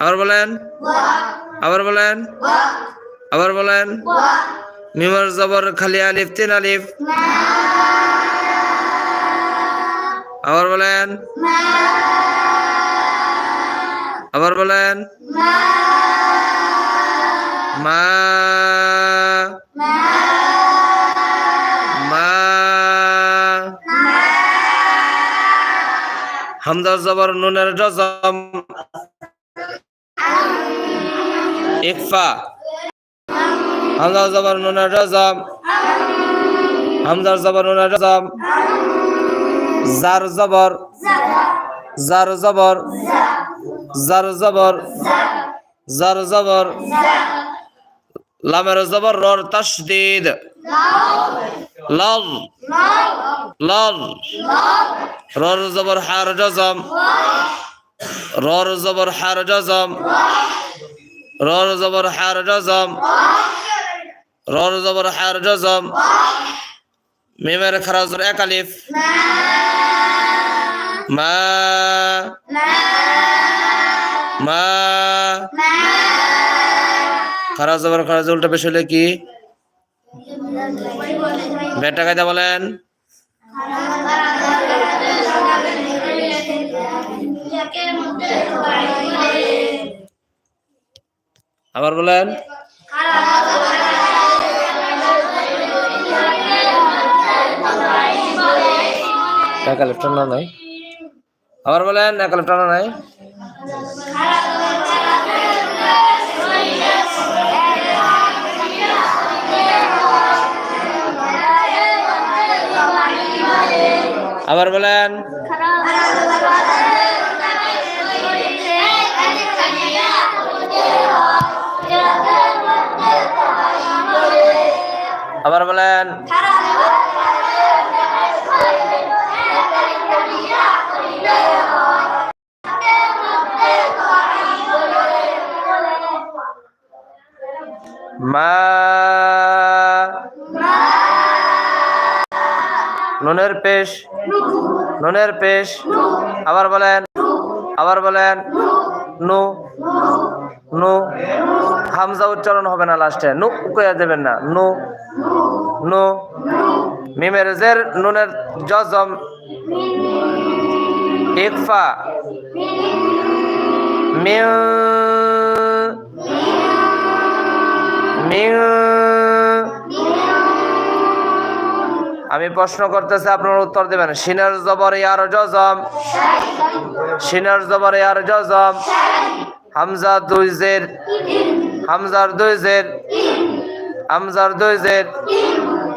আবার বলেন। আবার বলেন। আবার বলেন। মিমর জবর খালি আলিফ, তিন আলিফ। আবার বলেন। আবার বলেন। মা। মা। হামদা জবর নুনের জজম। ইকফা। হামদা জবর নুনের জজম হামদা জবর নুনের জজম জার জবর। জার জবর। জার জবর। জার জবর। লামের জবর রর তাসদিদ। লাল। লাল। রর জবর হার জজম। রর জবর হার জজম। রর জবর হার জজম। রর জবর হার জজম। মিমের খারাজর এক আলিফ। মা। মা। খারাজ জবর খারাজ উল্টা পেশ হলে কি? বেটা কায়দা বলেন। আবার বলেন। এক নাই। আবার বলেন এক আলিফ টানা নাই। আবার বলেন। নুনের পেশ নুনের পেশ, আবার বলেন আবার বলেন, নু নু, হামজা উচ্চারণ হবে না লাস্টে, নু কইয়া দেবেন না, নু নু, মিমের জের, নুনের জজম, ইকফা মিউ মিউ আমি প্রশ্ন করতেছি, আপনার উত্তর দেবেন। সিনার জবর ইয়ার জজম। সিনার জবর ইয়ার জজম। হামজা দুই জের। হামজার দুই জের। হামজার দুই জের।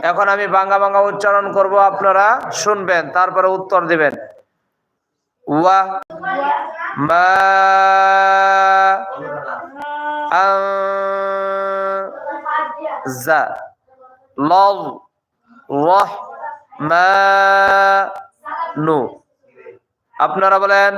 এখন আমি বাঙ্গা বাঙ্গা উচ্চারণ করব, আপনারা শুনবেন, তারপরে উত্তর দিবেন। ওয়া মা আন জা লল মা নু। আপনারা বলেন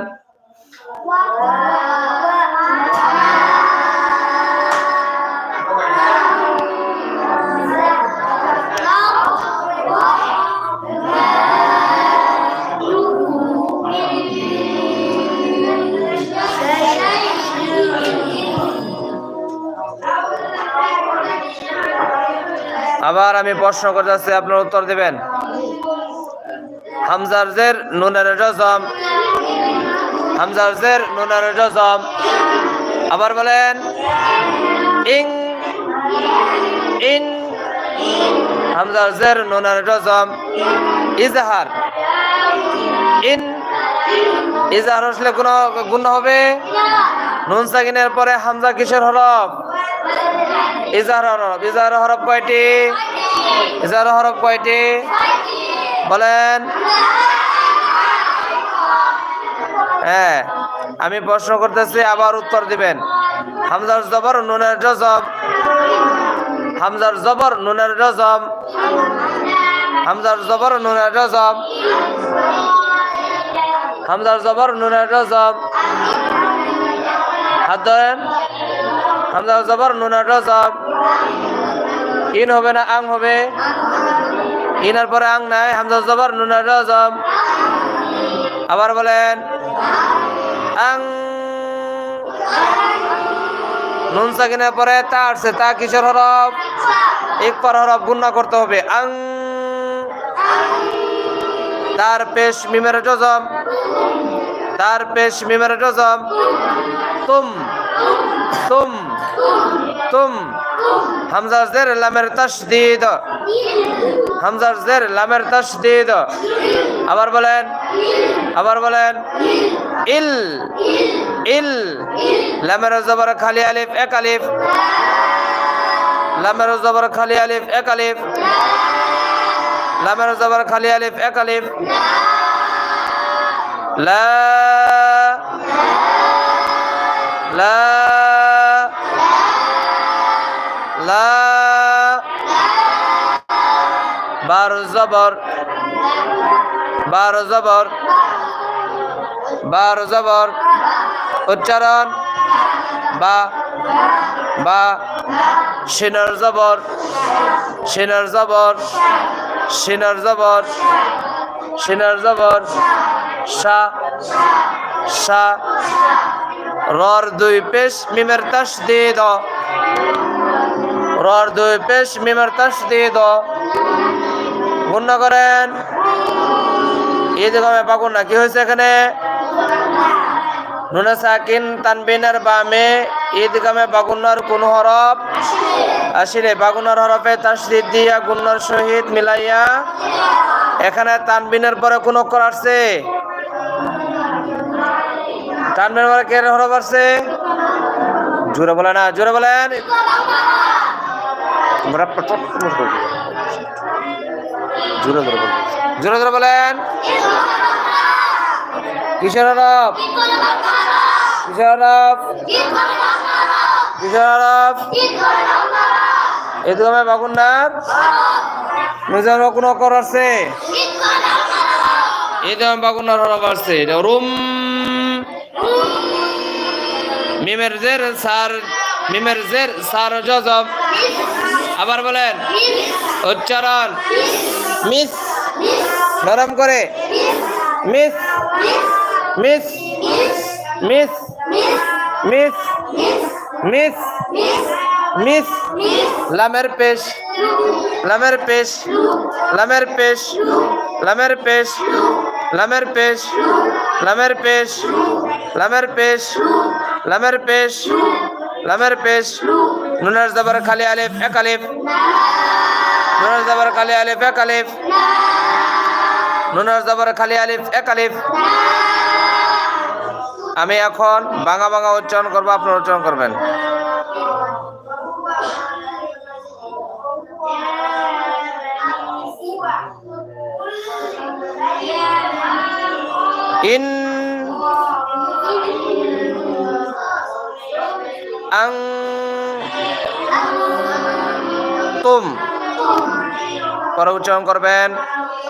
আবার আমি প্রশ্ন করতেছি আপনার উত্তর দিবেন। হামজার জের, নুনের জজম। হামজার জের, নুনের জজম। আবার বলেন, ইং, ইন, হামজার জের, নুনের জজম। ইজহার, ইন, ইজহার আসলে কোনো গুণ হবে। নুন সাকিনের পরে হামজা কিসের হরফ? ইজার হরফ। ইজার হরফ কয়টি? ইজার হরফ কয়টি? বলেন। হ্যাঁ আমি প্রশ্ন করতেছি, আবার উত্তর দিবেন। হামজার জবর, নুনের জজব। হামজার জবর, নুনের জজম হামজার জবর, নুনের জজম হামজার জবর, নুনের জজম হাত ধরেন। হামজা জবর, নুনের রজব ইন হবে না আং হবে? ইনার পরে আং নাই, হামজা জবর নুনের রজব আবার বলেন, আং। নুন সাকিনের পরে তা আসছে, তা কিসের হরফ? একবার হরফ গুণনা করতে হবে, আং। তার পেশ মিমের জজম, তার পেশ মিমের জজম। তুম তুম তুম। হামজার জের লামের তাসদিদ। হামজার জের, লামের তাসদিদ। আবার বলেন আবার বলেন, ইল ইল, লামের জবর খালি আলিফ, এক আলিফ। লামের জবর খালি আলিফ, এক আলিফ। লামের জবর খালি আলিফ, এক আলিফ। লা লা বার জবর বার জবর বার জবর, উচ্চারণ, বা বা, সিনার জবর সিনার জবর সিনার জবর সিনার জবর, সা সা, রর দুই পেশ, মিমের তাস দিয়ে দ রর দুই পেশ, মিমের তাস দিয়ে দ গুণ করেন। ঈদ গমে পাকুন না, কি হয়েছে এখানে? তানবিনের বামে ঈদগামে বাগুন্নার কোন হরফ বাগুনার হরফে দিয়া সহিত মিলাইয়া এখানে তানবিনের পরে আসছে? তানবিনের পরে কে হরফ আসছে? জোরে বলে না, জোরে বলেন। জোরে বলেন। জোরে বলেন। কিশোর আরব? কিশোর আরব? কিশোর আরব? এই তো অকর আছে এই তো বাগুন্ডার হরব আছে এটা রুম। মিমের জের, সার, মিমের জের, সার, জজব। আবার বলেন। উচ্চারণ। মিস? নরম করে। Miss? Miss? Miss? Miss? Miss? Miss? লামের পেশ। লামের পেশ। লামের পেশ। লামের পেশ। লামের পেশ। লামের পেশ। লামের পেশ। লামের পেশ। লামের পেশ। নুনের জবর খালি আলিফ, এক আলিফ। নুনের জবর খালি আলিফ, এক আলিফ। নুনের জবর খালি আলিফ, এক আলিফ। আমি এখন বাঙা বাঙা উচ্চারণ করব, আপনার উচ্চারণ করবেন। ইন আং তুম পরে উচ্চারণ করবেন।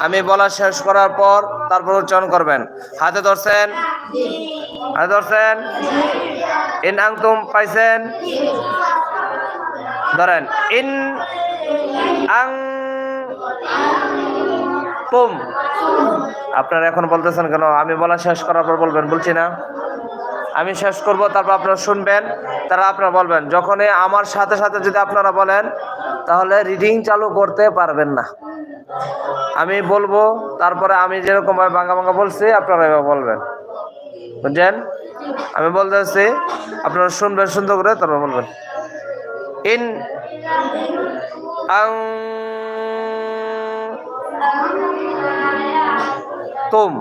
আমি বলা শেষ করার পর তারপর উচ্চারণ করবেন। হাতে ধরছেন। হাতে ধরছেন। ইন আং তুম পাইছেন। ধরেন, ইন আং তুম আপনারা এখন বলতেছেন কেন? আমি বলা শেষ করার পর বলবেন, বলছি না। আমি শেষ করব, তারপর আপনারা শুনবেন। তারা আপনারা বলবেন। যখনই আমার সাথে সাথে যদি আপনারা বলেন তাহলে রিডিং চালু করতে পারবেন না। আমি বলব, তারপরে আমি যেরকম ভাবে বাঙ্গা বাঙ্গা বলছি, আপনারা এভাবে বলবেন। বুঝছেন? আমি বলতেছি, আপনারা শুনবেন, সুন্দর করে তারপর বলবেন। ইন তুম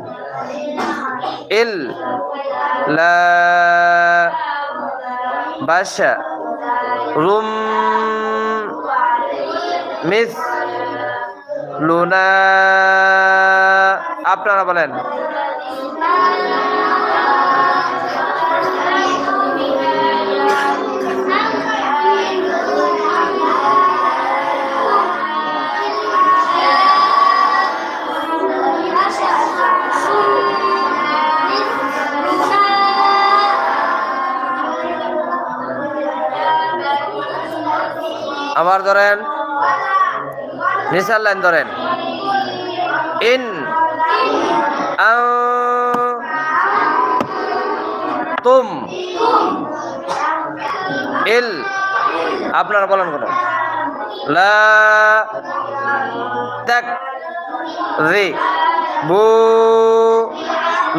ইল বাসা রুম মিস লুনা আপনারা বলেন। আবার ধরেন নিসার লাইন ধরেন। ইন তুম ইল। আপনারা বলেন কোন। লা তাক রি বু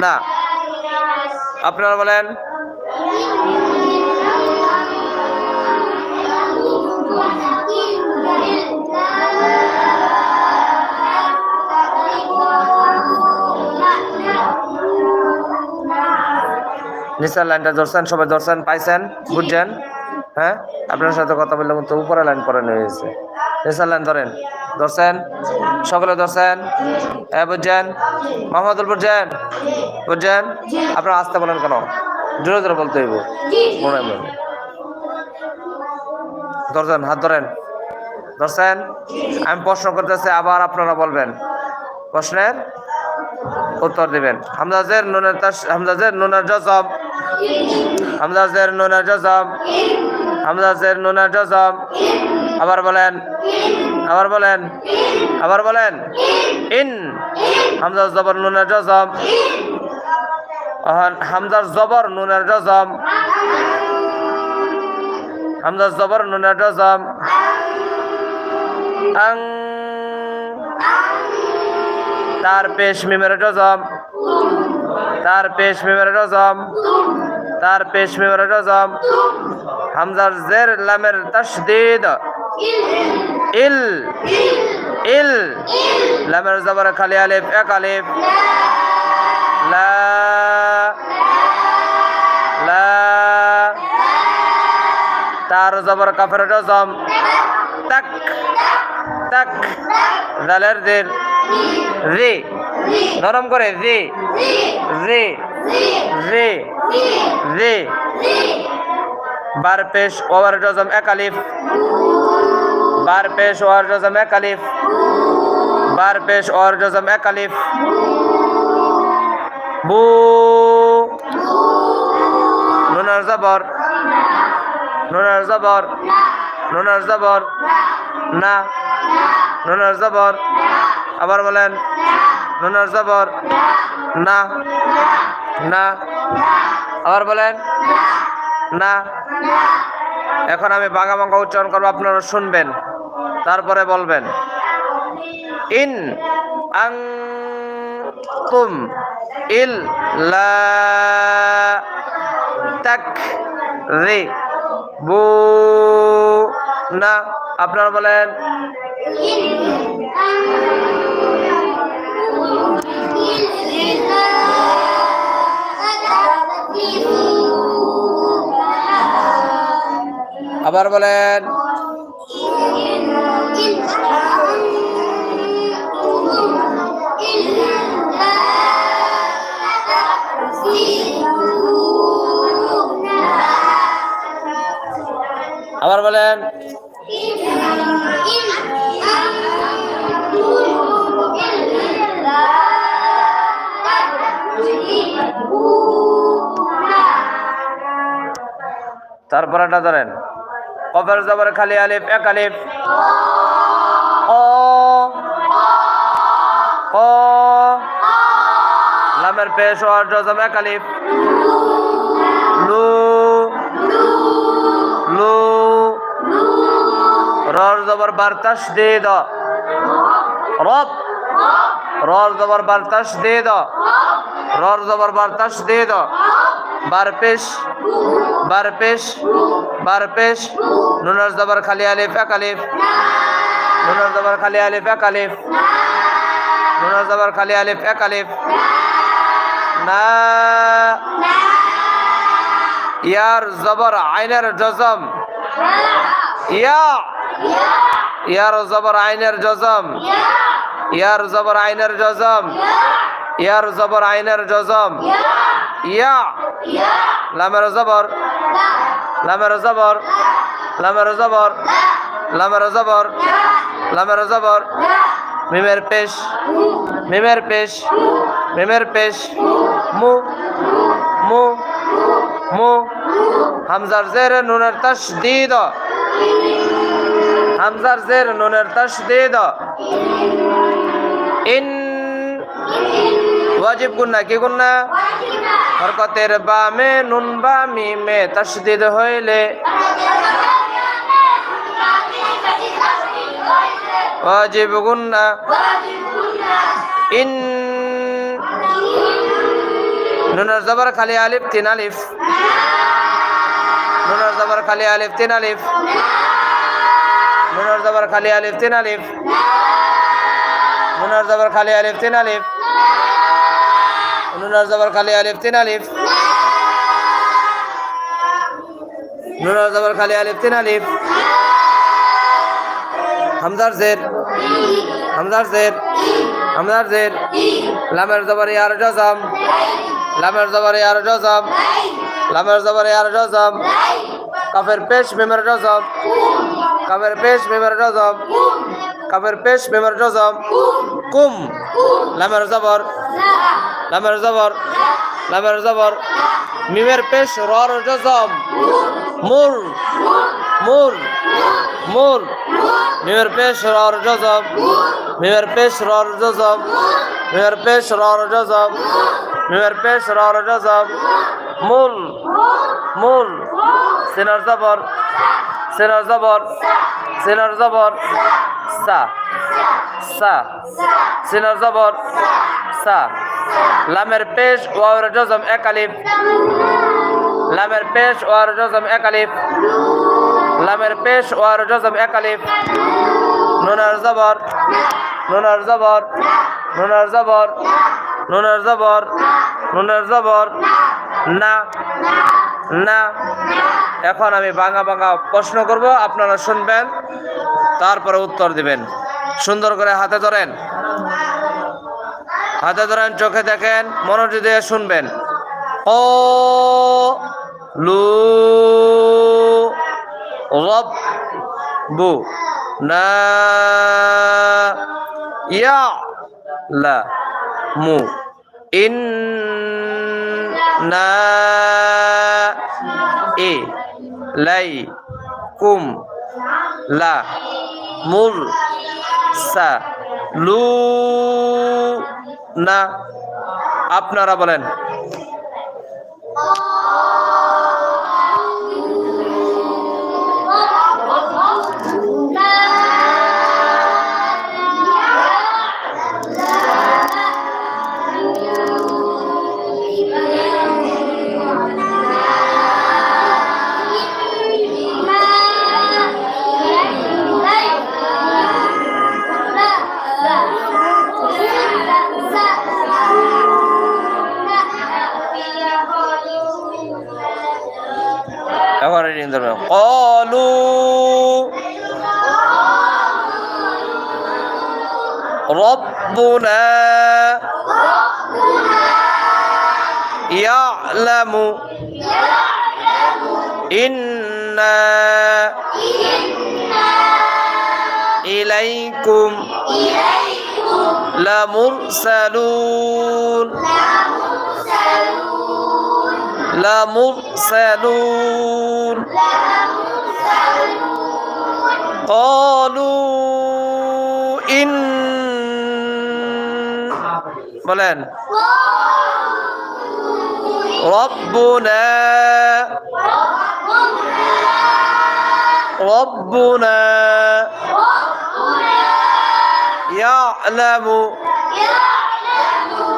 না। আপনারা বলেন নিচের লাইনটা ধরছেন, সবাই ধরছেন, পাইছেন, বুঝছেন? হ্যাঁ? আপনার সাথে কথা বললাম তো উপরে লাইন পরে নিয়ে গেছে। নিচের লাইন ধরেন, ধরছেন? সকলে ধরছেন? হ্যাঁ বুঝছেন? মোহাম্মদুল, বুঝছেন? বুঝছেন? আপনারা আসতে বলেন কেন? জোরে জোরে বলতে হইব। মনে মনে ধরছেন, হাত ধরেন। ধরছেন? আমি প্রশ্ন করতেছি, আবার আপনারা বলবেন। প্রশ্নের উত্তর দিবেন। হামদাজের নুনের হামদাজের নুনের জজম হামদাজের নুনের জজম হামদাজের নুনের জজম। আবার বলেন আবার বলেন আবার বলেন। ইন হামদাজ জবর নুনের জজম। হামদার জবর নুনের জজম। হামদার জবর নুনের জজম। আং, তার পেশ মিমের জজম। তার পেশ মিমের জজম তার পেশ মিমের জজম হামজার জের লামের তাসদীদ ইল ইল, লামের জবর খালি আলিফ, এক আলিফ। লা তার জবর কাফের জজম তাক তাক জালের দের রে। নরম করে রে। রে। রে। রে। বার পেশ ওভার জজম এক আলিফ। বার পেশ ওভার জজম এক আলিফ। বার পেশ ওভার জজম এক আলিফ। বু। নুনার জবর। নুনার জবর। নুনার জবর। না। নুনার জবর। আবার বলেন, নুনার জবর, না না, আবার বলেন, না, এখন আমি বাংলা বাংলা উচ্চারণ করব, আপনারা শুনবেন, তারপরে বলবেন। ইন আং তুম ইল লা রে বু না, আপনারা বলেন আবার বলেন। আবার বলেন। তারপরেটা ধরেন। কফের জবর খালি আলিফ, এক আলিফ। ও ও লামের পেশ ওয়ার জজম এক আলিফ। লু। লু। রর জবর বার্তাস দে দ রব। রর জবর বার্তাস দে রর জবর বার্তাস দে দ বার পেশ। বার পেশ বার পেশ নুনের জবর খালি আলিফ, এক আলিফ। নুনের জবর খালি আলিফ, এক আলিফ। নুনের জবর খালি আলিফ, এক আলিফ। না। ইয়ার জবর আইনের জজম। ইয়া। ইয়ার জবর আইনের জজম। ইয়ার জবর আইনের জজম। ইয়ার জবর আইনের জজম। ইয়া। লামের জবর। লামের জবর। লামের জবর। লামের জবর। লামের জবর। মিমের পেশ। মিমের পেশ। মিমের পেশ। মু। মু। মু। হামজার জের নুনের তাসদীদ হামজার জের নুনের তাসদীদ ইন। ওয়াজিব গুন্না কি গুন্না হরকতের বামে নুন বা মিমে তসদিদ হইলে। ওয়াজিব গুন্না। ইন নুনের জবর খালি আলিফ, তিন আলিফ। নুনের জবর খালি আলিফ, তিন আলিফ। নুনের জবর খালি আলিফ, তিন আলিফ। জবর খালি আলিফ, তিন আলিফ। নুন জবর খালি আলিফ, তিন আলিফ। নুন জবর খালি আলিফ, তিন আলিফ। হামজার জের হামজার জের হামজার জের। লামের জবর ইয়ার জজম, লামের জবর ইয়ার জজম, লামের জবর ইয়ার জজম। কাফের পেশ মেমের জজম, কাফের পেশ মেমের জজম, কাফের পেশ মেমের জজম। কুম, লামের জবর। লামের জবর লামের জবর। মিমের পেশ, রর, জজম। মুর মুর মুর মিমের পেশ, রর, জজম। মিমের পেশ, রর, জজম। মিমের পেশ, রর, জজম। মিমের পেশ, রর, জজম। মূল মূল। সিনার জবর সিনার জবর সিনার জবর। সা সা। সিনার জবর, সা। লামের পেশ ওয়ার জজম এক আলিফ লামের পেশ ওয়ার জজম এক আলিফ লামের পেশ ওয়ার জজম এক আলিফ নুনার জবর নুনার জবর নুনার জবর নুনার জবর নুনার জবর না না এখন আমি বাঙা বাঙা প্রশ্ন করব, আপনারা শুনবেন, তারপরে উত্তর দিবেন। সুন্দর করে হাতে ধরেন। হাতে ধরেন, চোখে দেখেন, মনোযোগ দিয়ে শুনবেন। ও, লু, রব, বু, না, ইয়া, লা, মু, ইন, না, এ, লাই, কুম, লা, মুর, সা, লু না আপনারা বলেন ربنا يعلم إنا إليكم لمرسلون لمرسلون قالوا إن বলেন ربنا ربنا يعلم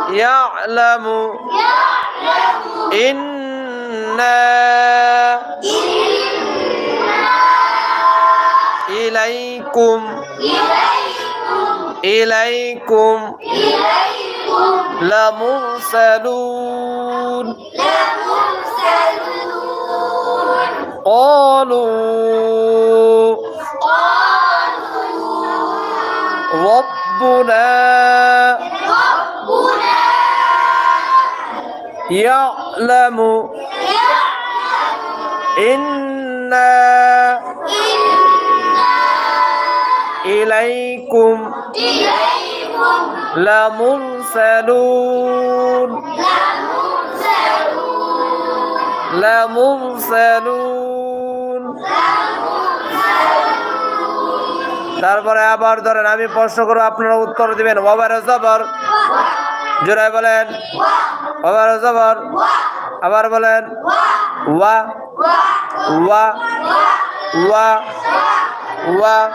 يعلم إنا إليكم إليكم لمرسلون قالوا ربنا يعلم إنا إليكم لمرسلون মুরসালুন। লা মুরসালুন। তারপরে আবার ধরেন, আমি প্রশ্ন করব, আপনারা উত্তর দিবেন। ওভার জবর। জোড়ায় বলেন। ওভার জবর। আবার বলেন। ওয়া। ওয়া। ওয়া। ওয়া।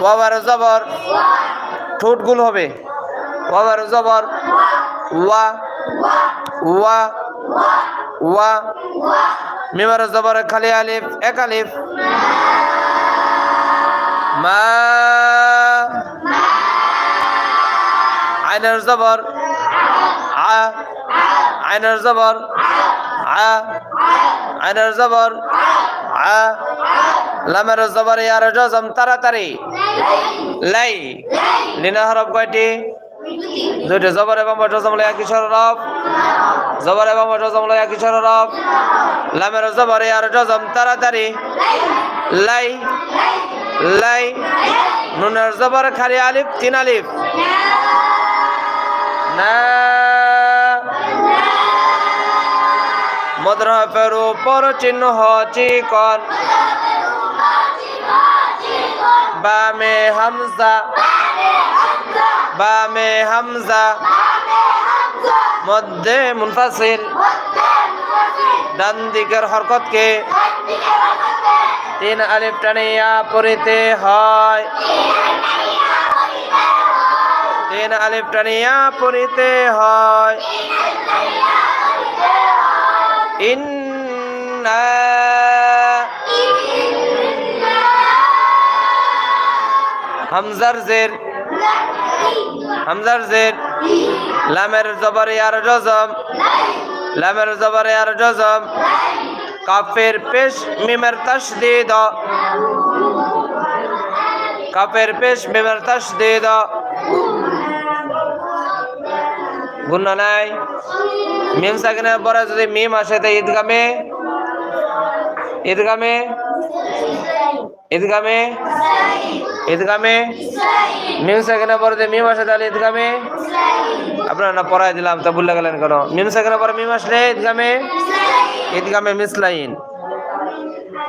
ওয়াবার জবর। ঠোঁটগুলো হবে। ওয়াবার জবর। ওয়া। ওয়া। ওয়া। মিমার জবর, খালি আলিফ, এক আলিফ। মা। আইনের জবর। আ। আইনের জবর। আ। আইনের জবর। আ। লামের জবর ইয়ার জজম, তাড়াতাড়ি। লাই। লিনা হরফ কয়টি? দুইটি জবর এবং জজম লয় একই রব? জবর এবং জজম লয় একই রব? লামের জবর ইয়ার জজম তাড়াতাড়ি। লাই লাই, নুনের জবর খালি আলিফ, তিন আলিফ। না। মদ্রফের উপর চিহ্ন চিকন বামে বামে হামজা, মধ্যে মুনফাসিল ডান দিকের হরকতকে তিন আলিফ টানিয়া পড়িতে হয়। তিন আলিফ টানিয়া পড়িতে হয়। ইন্না হামজার জের হামজার জের লামের জবর আর জজম, লামের জবর আর জজম, কাফের পেশ মিমের তাসদিদ কাফের পেশ মিমের তাসদিদ গুণ নাই? মিম সাকিনের পরে যদি মিম আসে তাই ঈদগামে? ঈদগামে? ঈদগামে? ঈদগামে? মিম সাকিনের পরে যদি মিম আসে তাহলে ঈদগামে? আপনারা না পড়াই দিলাম, তা ভুলে গেলেন কেন? মিম সাকিনের পরে মিম আসলে ঈদগামে? ঈদগামে মিসলাইন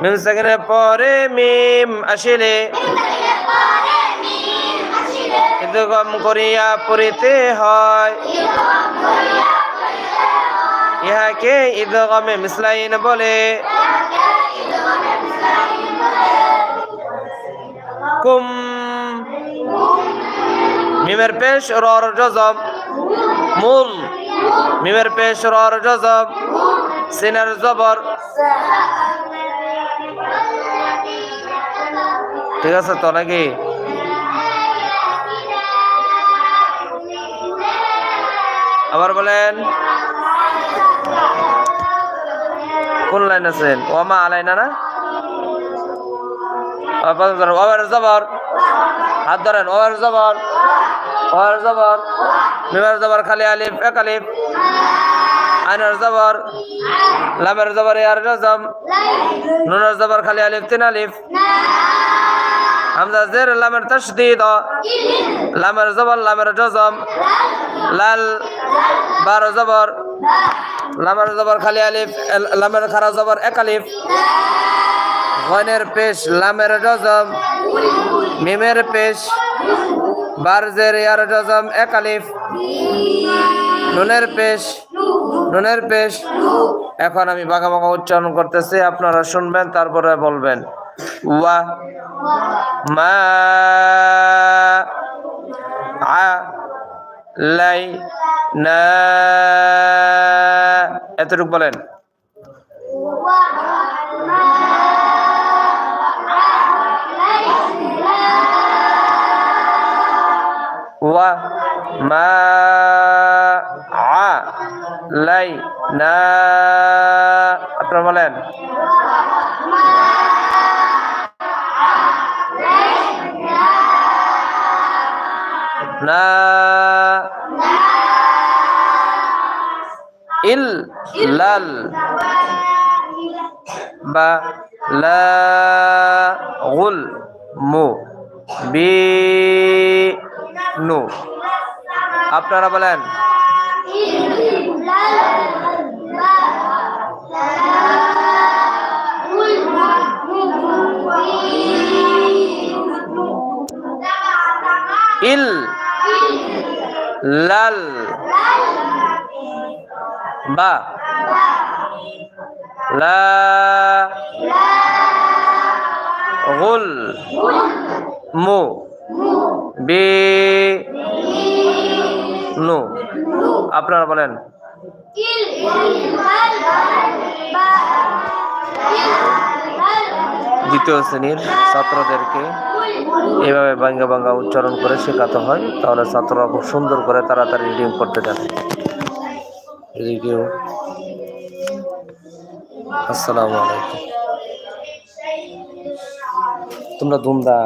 মিম সাকিনের পরে মিম আসিলে। ঈদগম করিয়া পড়িতে হয়। ইহাকে ঈদগমে মিসলাইন বলে। কুম মিমের পেশ রর জজম মূল। মিমের পেশ রর জজম সিনের জবর। ঠিক আছে তো নাকি? আবার বলেন। কোন লাইন আছেন? ওমা আলাইনা না? ওভার জবর হাত ধরেন ওভার জবর ওভার জবর মিমার জবর খালি আলিফ এক আলিফ আইনার জবর লামের জবর ইয়ার জজম নুনের জবর খালি আলিফ তিন আলিফ হামজা জের লামের তশদিদ লামের জবর লামের জজম লাল বারো জবর লামের জবর খালি আলিফ এল- লামের খারা জবর এক গনের পেশ, লামের জজম, মিমের পেশ, বারজের ইয়ার জজম, এক আলিফ, নুনের পেশ নুনের পেশ। এখন আমি বাঁকা বাঁকা উচ্চারণ করতেছি, আপনারা শুনবেন, তারপরে বলবেন। ওয়া, মা, আ, লাই, না, এতটুকু বলেন। মা আ লাই না আপনারা বলেন। না। ইল লাল বা লা ইল লাল বা লা গুল মু বি নু। আপনারা বলেন। দ্বিতীয় শ্রেণির ছাত্রদেরকে এভাবে বাঙ্গা বাঙ্গা উচ্চারণ করে শেখাতে হয়, তাহলে ছাত্ররা খুব সুন্দর করে তাড়াতাড়ি রিডিং করতে জানে। এদিকেও আসসালামু আলাইকুম। তোমরা দুমদা